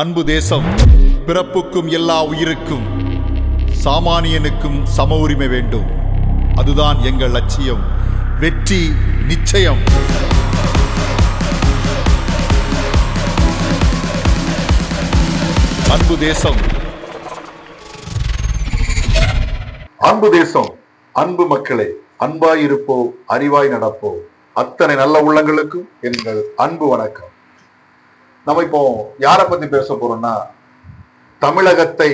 அன்பு தேசம் பிறப்புக்கும் எல்லா உயிருக்கும் சாமானியனுக்கும் சம உரிமை வேண்டும். அதுதான் எங்கள் லட்சியம் வெற்றி நிச்சயம். அன்பு தேசம். அன்பு தேசம் அன்பு மக்களே அன்பாய் இருப்போம் அறிவாய் நடப்போ அத்தனை நல்ல உள்ளங்களுக்கும் எங்கள் அன்பு வணக்கம். நம்ம இப்போ யாரை பத்தி பேச போறோம்னா தமிழகத்தை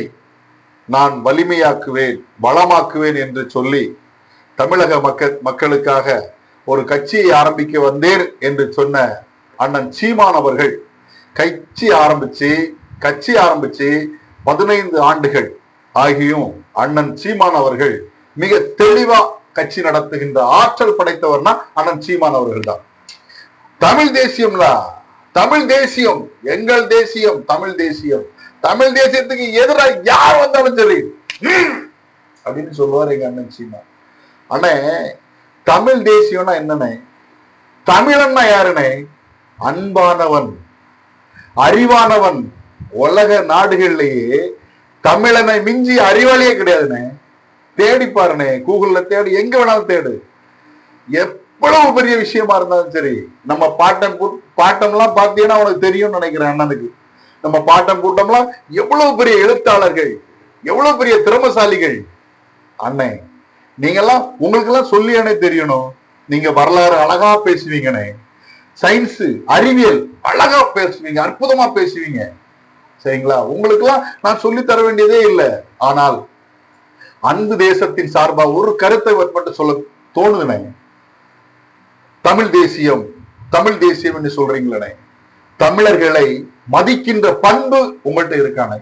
நான் வலிமையாக்குவேன் வளமாக்குவேன் என்று சொல்லி தமிழக மக்கள் மக்களுக்காக ஒரு கட்சியை ஆரம்பிக்க வந்தேன் என்று சொன்ன அண்ணன் சீமான் அவர்கள் கட்சி ஆரம்பிச்சு கட்சி ஆரம்பிச்சு பதினைந்து ஆண்டுகள் ஆகியும் அண்ணன் சீமான் அவர்கள் மிக தெளிவா கட்சி நடத்துகின்ற ஆற்றல் படைத்தவர்னா அண்ணன் சீமான் அவர்கள் தான் தமிழ் தேசியம்லா தமிழ் தேசியம் எங்கள் தேசியம் தமிழ் தேசியம். தமிழ் தேசியத்துக்கு எதிராக யார் வந்தாலும் சரி அப்படின்னு சொல்லுவார் எங்க அண்ணன் சீமா. அண்ணே தமிழ் தேசியம்னா என்னண்ணே? தமிழன்னா யாருண்ணே? அன்பானவன் அறிவானவன். உலக நாடுகள்லேயே தமிழனை மிஞ்சி அறிவாளியே கிடையாதுண்ணே. தேடி பாருண்ணே கூகுள்ல தேடு எங்க வேணாலும் தேடு. எவ்வளவு பெரிய விஷயமா இருந்தாலும் சரி நம்ம பாட்டம் பாட்டம்லாம் பார்த்தீங்கன்னா அவனுக்கு தெரியும்னு நினைக்கிறேன் அண்ணனுக்கு. நம்ம பாட்டம் கூட்டம்லாம் எவ்வளவு பெரிய எழுத்தாளர்கள் எவ்வளவு பெரிய திறமசாலிகள். அண்ணே நீங்கெல்லாம் உங்களுக்கெல்லாம் சொல்லியானே தெரியணும். நீங்க வரலாறு அழகா பேசுவீங்கண்ணே. சயின்ஸ் அறிவியல் அழகா பேசுவீங்க அற்புதமா பேசுவீங்க. சரிங்களா? உங்களுக்கெல்லாம் நான் சொல்லி தர வேண்டியதே இல்லை. ஆனால் அன்பு தேசத்தின் சார்பாக ஒரு கருத்தை மட்டும் சொல்ல தோணுதுனே தமிழ் தேசியம் தமிழ் தேசியம் என்று சொல்றீங்களே. தமிழர்களை மதிக்கின்ற பண்பு உங்கள்கிட்ட இருக்கானே.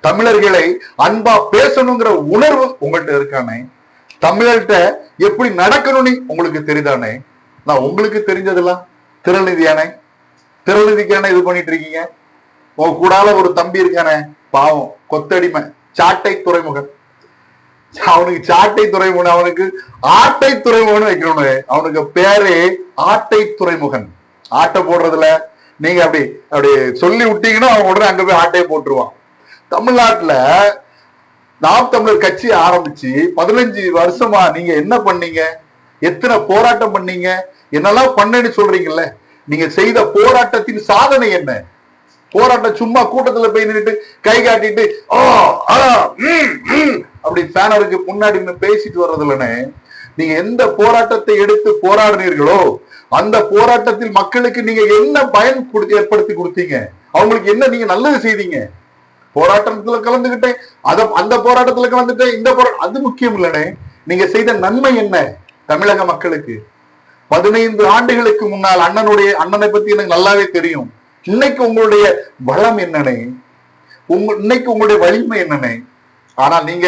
தமிழர்களை அன்பா பேசணுங்கிற உணர்வு உங்கள்கிட்ட இருக்கானே. தமிழர்கிட்ட எப்படி நடக்கணும்னு உங்களுக்கு தெரியுதானே? நான் உங்களுக்கு தெரிஞ்சதெல்லாம் திரள்நிதியானே திரள்நிதிக்கானே இது பண்ணிட்டு இருக்கீங்க. உங்க கூடால ஒரு தம்பி இருக்கானே. பாவம் கொத்தடிமை சாட்டை துறைமுகன் அவனுக்கு சாட்டை துறைமுகன் அவனுக்கு ஆட்டை துறைமுகன் வைக்கணும் அவனுக்கு பேரு ஆட்டை துறைமுகன் ஆட்டை போடுறதுல நீங்க அப்படி அப்படி சொல்லி விட்டீங்கன்னா அவன் உடனே அங்க போய் ஆட்டையை போட்டுருவான். தமிழ்நாட்டுல நாம் தமிழர் கட்சி ஆரம்பிச்சு பதினஞ்சு வருஷமா நீங்க என்ன பண்ணீங்க? எத்தனை போராட்டம் பண்ணீங்க? என்னெல்லாம் பண்ணேன்னு சொல்றீங்கல்ல? நீங்க செய்த போராட்டத்தின் சாதனை என்ன? போராட்டம் சும்மா கூட்டத்துல போய் நின்னுட்டு கை காட்டிட்டு அப்படி பேனருக்கு முன்னாடி நின்னு பேசிட்டு வர்றது நீங்க எந்த போராட்டத்தை எடுத்து போராடினீர்களோ அந்த போராட்டத்தில் மக்களுக்கு நீங்க என்ன பயன் கொடுத்து ஏற்படுத்தி கொடுத்தீங்க? அவங்களுக்கு என்ன நீங்க நல்லது செய்தீங்க? போராட்டத்துல கலந்துகிட்டேன். அத அந்த போராட்டத்துல கலந்துட்டேன். இந்த போராட்டம் அது முக்கியம் இல்லனே நீங்க செய்த நன்மை என்ன தமிழக மக்களுக்கு? பதினைந்து ஆண்டுகளுக்கு முன்னால் அண்ணனுடைய அண்ணனை பத்தி எனக்கு நல்லாவே தெரியும். இன்னைக்கு உங்களுடைய பலம் என்னனே உங்க இன்னைக்கு உங்களுடைய வலிமை என்னனே ஆனால் நீங்க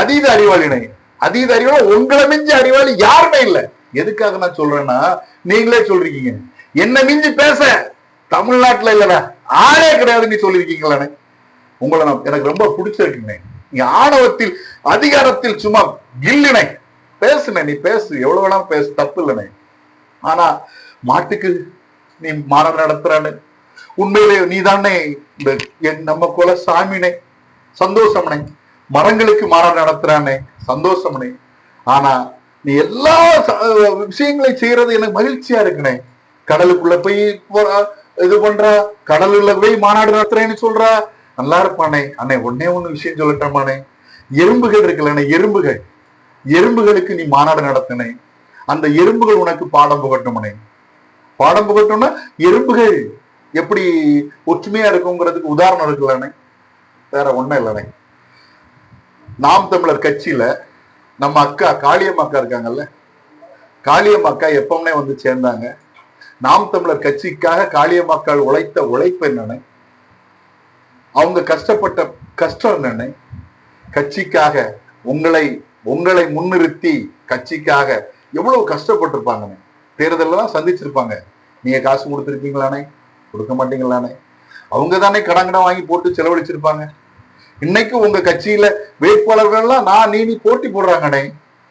அதீத அறிவாளினை அதீத அறிவாளி உங்களை மிஞ்சி அறிவாளி யாருமே இல்லை. எதுக்காக நான் சொல்றேன்னா நீங்களே சொல்றீங்க என்ன மிஞ்சி பேச தமிழ்நாட்டுல இல்லடா ஆளே கிடையாதுன்னு சொல்லியிருக்கீங்களானே உங்களை நான் எனக்கு ரொம்ப பிடிச்சிருக்குங்க நீ ஆணவத்தில் அதிகாரத்தில் சும்மா கில்லினை. பேசுனே நீ பேசு எவ்வளவு வேணாலும் பேசு தப்பு இல்லைனே ஆனா மாட்டுக்கு நீ மாநாடு நடத்துறானே உண்மையிலே நீ தானே இந்த என் நம்ம கொலை சாமினே. சந்தோஷம்னே மரங்களுக்கு மாநாடு நடத்துறானே. சந்தோஷம்னே. ஆனா நீ எல்லா விஷயங்களையும் செய்யறது எனக்கு மகிழ்ச்சியா இருக்குனே. கடலுக்குள்ள போய் போறா இது பண்றா? கடலுள்ள போய் மாநாடு நடத்துறேன்னு சொல்றா? நல்லா இருப்பானே. அண்ணே ஒன்னே ஒண்ணு விஷயம் சொல்லட்டமானே எறும்புகள் இருக்குல்லண்ணே எறும்புகள். எறும்புகளுக்கு நீ மாநாடு நடத்தினே. அந்த எறும்புகள் உனக்கு பாடம் புகட்டுமனே பாடம் புகட்டும்னா எறும்புகள் எப்படி ஒற்றுமையா இருக்குங்கிறதுக்கு உதாரணம் இருக்குல்லண்ணே வேற ஒன்றும் இல்லைண்ணே நாம் தமிழர் கட்சியில நம்ம அக்கா காளியம்மாக்கா இருக்காங்கல்ல? காளியம்மா அக்கா எப்பவுமே வந்து சேர்ந்தாங்க. நாம் தமிழர் கட்சிக்காக காளியம்மாக்கள் உழைத்த உழைப்பு என்னன்னு? அவங்க கஷ்டப்பட்ட கஷ்டம் என்னன்னு? கட்சிக்காக உங்களை உங்களை முன்னிறுத்தி கட்சிக்காக எவ்வளவு கஷ்டப்பட்டிருப்பாங்கன்னு. தேர்தலெல்லாம் சந்திச்சிருப்பாங்க. நீங்க காசு கொடுத்துருக்கீங்களானே கொடுக்க மாட்டீங்களானே? அவங்க தானே கடன் கடன் வாங்கி போட்டு செலவழிச்சிருப்பாங்க. இன்னைக்கு உங்க கட்சியில வேட்பாளர்கள்லாம் நான் நீ நீ போட்டி போடுறாங்கண்ணே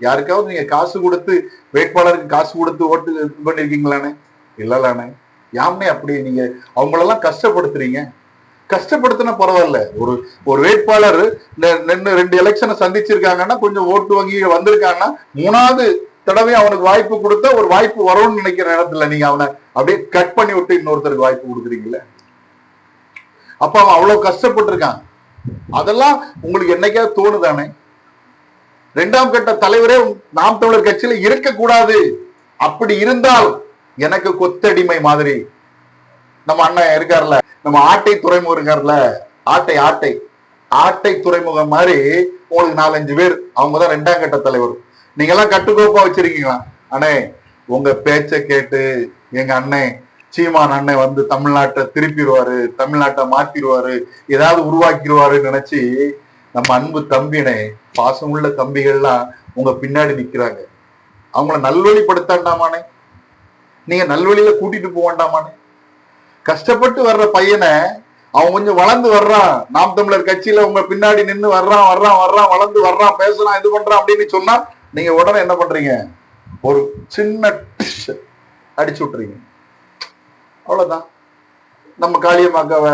யாருக்காவது நீங்க காசு கொடுத்து வேட்பாளருக்கு காசு கொடுத்து ஓட்டு இது பண்ணிருக்கீங்களானே? இல்லலானே. யாமே அப்படி நீங்க அவங்களெல்லாம் கஷ்டப்படுத்துறீங்க. கஷ்டப்படுத்தினா பரவாயில்ல. ஒரு ஒரு வேட்பாளர் நின்று ரெண்டு எலெக்ஷனை சந்திச்சிருக்காங்கன்னா கொஞ்சம் ஓட்டு வங்கி வந்திருக்காங்கன்னா மூணாவது தடவை அவனுக்கு வாய்ப்பு கொடுத்தா ஒரு வாய்ப்பு வரும்னு நினைக்கிற நேரத்துல நீங்க அவனை அப்படியே கட் பண்ணி விட்டு இன்னொருத்தருக்கு வாய்ப்பு கொடுக்குறீங்கல்ல? அப்ப அவன் அவ்வளவு கஷ்டப்பட்டிருக்கான். அதெல்லாம் உங்களுக்கு என்னைக்காவது தோணுதானே? இரண்டாம் கட்ட தலைவரே நாம் தமிழர் கட்சியில இருக்கக்கூடாது. அப்படி இருந்தால் எனக்கு கொத்தடிமை மாதிரி. நம்ம அண்ணன் இருக்கார்ல நம்ம ஆட்டை துறைமுகம் இருக்கார்ல ஆட்டை ஆட்டை ஆட்டை துறைமுகம் மாதிரி உங்களுக்கு நாலஞ்சு பேர் அவங்க தான் ரெண்டாம் கட்ட தலைவர். நீங்க எல்லாம் கட்டுக்கோப்பா வச்சிருக்கீங்களா? அண்ணே உங்க பேச்சை கேட்டு எங்க அண்ணன் சீமான் அண்ணன் வந்து தமிழ்நாட்டை திருப்பிடுவாரு தமிழ்நாட்டை மாத்திடுவாரு ஏதாவது உருவாக்கிடுவாருன்னு நினைச்சு நம்ம அன்பு தம்பினை பாசம் உள்ள தம்பிகள்லாம் உங்க பின்னாடி நிக்கிறாங்க. அவங்கள நல்வழிப்படுத்தாண்டாமானே? நீங்க நல்வழியில கூட்டிட்டு போக வேண்டாமானே? கஷ்டப்பட்டு வர்ற பையனை அவன் கொஞ்சம் வளர்ந்து வர்றான். நாம் தமிழர் கட்சியில உங்க பின்னாடி நின்று வர்றான் வர்றான் வர்றான் வளர்ந்து வர்றான் பேசுறான் இது பண்றான் அப்படின்னு சொன்னா நீங்க உடனே என்ன பண்றீங்க? ஒரு சின்ன அடிச்சு விட்டுறீங்க. அவ்வளோதான் நம்ம காளியம்மாக்காவை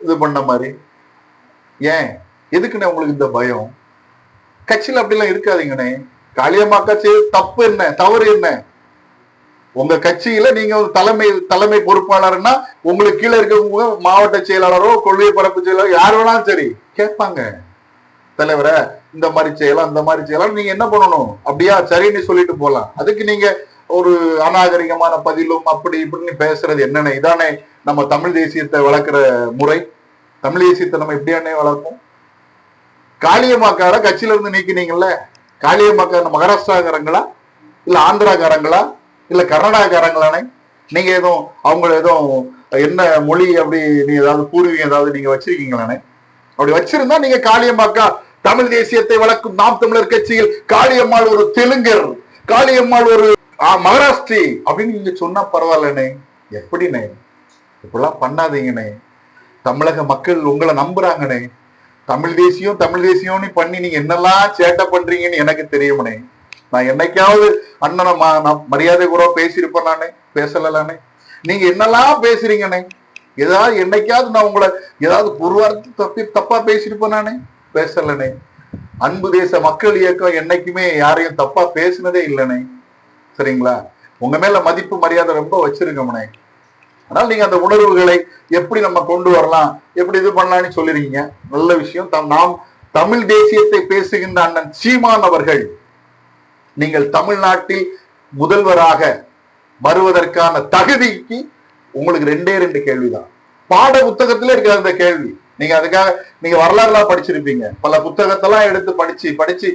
இது பண்ண மாதிரி. ஏன்? எதுக்குண்ணே உங்களுக்கு இந்த பயம்? கட்சியில் அப்படிலாம் இருக்காதீங்கண்ணே. காளியம்மாக்கா செய்ய தப்பு என்ன? தவறு என்ன? உங்க கட்சியில நீங்க ஒரு தலைமை தலைமை பொறுப்பாளர்னா உங்களுக்கு கீழே இருக்கவங்க மாவட்ட செயலாளரோ கொள்கை பரப்பு செயலாளரோ யார் வேணாலும் சரி கேட்பாங்க. தலைவரை இந்த மாதிரி செய்யலாம் இந்த மாதிரி செய்யலாம். நீங்க என்ன பண்ணணும்? அப்படியா? சரின்னு சொல்லிட்டு போகலாம் அதுக்கு நீங்க ஒரு அநாகரிகமான பதிலும் அப்படி இப்படின்னு பேசுறது என்னென்ன? இதானே நம்ம தமிழ் தேசியத்தை வளர்க்குற முறை. தமிழ் தேசியத்தை நம்ம எப்படியானே வளர்ப்போம்? காளியம்மாக்கார கட்சியில இருந்து நீக்கினீங்கல்ல? காளியம்மாக்கார மகாராஷ்டிராக்காரங்களா? இல்ல ஆந்திராக்காரங்களா? இல்ல கர்நாடகாக்காரங்களானே? நீங்க எதுவும் அவங்க எதுவும் என்ன மொழி அப்படி நீங்க ஏதாவது பூர்வீகம் ஏதாவது நீங்க வச்சிருக்கீங்களானே? அப்படி வச்சிருந்தா நீங்க காளியம்மாக்கா தமிழ் தேசியத்தை வளர்க்கும் நாம் தமிழர் கட்சியில் காளியம்மாள் ஒரு தெலுங்கர். காளியம்மாள் ஒரு ஆ, மகாராஷ்டிரி அப்படின்னு நீங்க சொன்னா பரவாயில்லண்ணே எப்படிண்ணே இப்படிலாம் பண்ணாதீங்கண்ணே தமிழக மக்கள் உங்களை நம்புறாங்கண்ணே தமிழ் தேசியம் தமிழ் தேசியம்னு பண்ணி நீங்க என்னெல்லாம் சேட்டை பண்றீங்கன்னு எனக்கு தெரியுமண்ணே நான் என்னைக்காவது அண்ணனை மா- நான் மரியாதை கூட பேசியிருப்பேன் நானே. பேசலானே நீங்க என்னெல்லாம் பேசுறீங்கண்ணே ஏதாவது என்னைக்காவது நான் உங்களை ஏதாவது பொருவார்த்து தப்பி தப்பா பேசியிருப்பேன் நானே. பேசலண்ணே அன்பு தேச மக்கள் இயக்கம் என்னைக்குமே யாரையும் தப்பா பேசினதே இல்லைண்ணே சரிங்களா? உங்க மேல மதிப்பு மரியாதை ரொம்ப வச்சிருக்கோம்னே ஆனால் நீங்க அந்த உணர்வுகளை எப்படி நம்ம கொண்டு வரலாம் எப்படி இது பண்ணலாம்னு சொல்லிருக்கீங்க. நல்ல விஷயம். நாம் தமிழ் தேசியத்தை பேசுகின்ற அண்ணன் சீமான் அவர்கள் நீங்கள் தமிழ்நாட்டில் முதல்வராக வருவதற்கான தகுதிக்கு உங்களுக்கு ரெண்டே ரெண்டு கேள்விதான். பாட புத்தகத்திலே இருக்கிற அந்த கேள்வி. நீங்க அதுக்காக நீங்க வரலாறுலாம் படிச்சிருப்பீங்க. பல புத்தகத்தெல்லாம் எடுத்து படிச்சு படிச்சு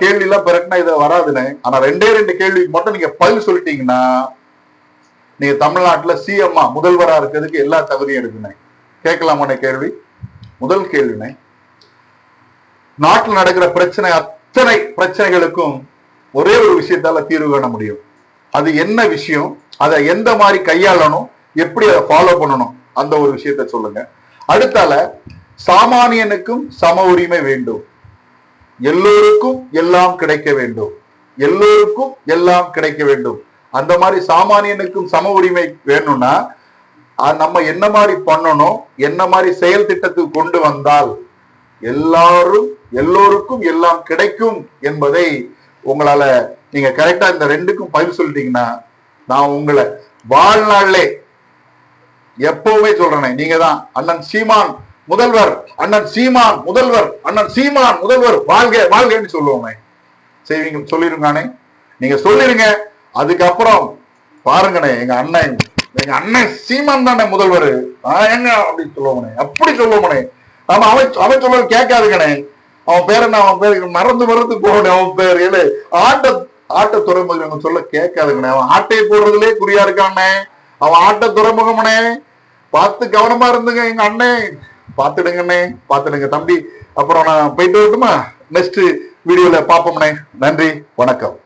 கேள்வி எல்லாம் பிறக்குனா இதை வராதுன்னு. ஆனா ரெண்டே ரெண்டு கேள்விக்கு மட்டும் நீங்க பதில் சொல்லிட்டீங்கன்னா நீங்க தமிழ்நாட்டுல சிஎம்மா முதல்வரா இருக்கிறதுக்கு எல்லா தகுதியும் இருக்குண்ணே கேட்கலாமான கேள்வி? முதல் கேள்வினே நாட்டில் நடக்கிற பிரச்சனை அத்தனை பிரச்சனைகளுக்கும் ஒரே ஒரு விஷயத்தால தீர்வு காண முடியும். அது என்ன விஷயம்? அதை எந்த மாதிரி கையாளணும்? எப்படி அதை ஃபாலோ பண்ணணும்? அந்த ஒரு விஷயத்த சொல்லுங்க. அடுத்தால சாமானியனுக்கும் சம உரிமை வேண்டும். எல்லோருக்கும் எல்லாம் கிடைக்க வேண்டும். எல்லோருக்கும் எல்லாம் கிடைக்க வேண்டும். அந்த மாதிரி சாமானியனுக்கும் சம உரிமை வேணும்னா நம்ம என்ன மாதிரி பண்ணணும் என்ன மாதிரி செயல் திட்டத்துக்கு கொண்டு வந்தால் எல்லாரும் எல்லோருக்கும் எல்லாம் கிடைக்கும் என்பதை உங்களால நீங்க கரெக்டா இந்த ரெண்டுக்கும் பதில் சொல்லிட்டீங்கன்னா நான் உங்களை வாழ்நாளே எப்பவுமே சொல்றேன் நீங்க தான் அண்ணன் சீமான் முதல்வர் அண்ணன் சீமான் முதல்வர் அண்ணன் சீமான் முதல்வர் வாழ்க வாழ்கன்னு சொல்லுவோமே. செய்வீங்க சொல்லிருங்கானே. நீங்க சொல்லிருங்க. அதுக்கப்புறம் பாருங்கண்ணே எங்க அண்ணன் எங்க அண்ணன் சீமான் தானே முதல்வர். ஆஹ் எங்க அப்படி சொல்லுவோனே அப்படி சொல்லுவோனே நம்ம அவன் அவன் சொல்ல கேட்காதுங்கண்ணே அவன் பேர் என்ன அவன் பேர் மறந்து மறந்து போகணும் அவன் பேர் இல்லை ஆட்ட ஆட்ட துறைமுகம் சொல்ல கேட்காதுங்கண்ணே அவன் ஆட்டையை போடுறதுலே குறியா இருக்கானே. அவன் ஆட்ட துறைமுகமனே. பார்த்து கவனமா இருந்துங்க எங்க அண்ணே. பார்த்துடுங்கண்ணே பார்த்துடுங்க தம்பி. அப்புறம் நான் போயிட்டு வரட்டுமா? நெக்ஸ்ட் வீடியோல பாப்போம்ண்ணே நன்றி வணக்கம்.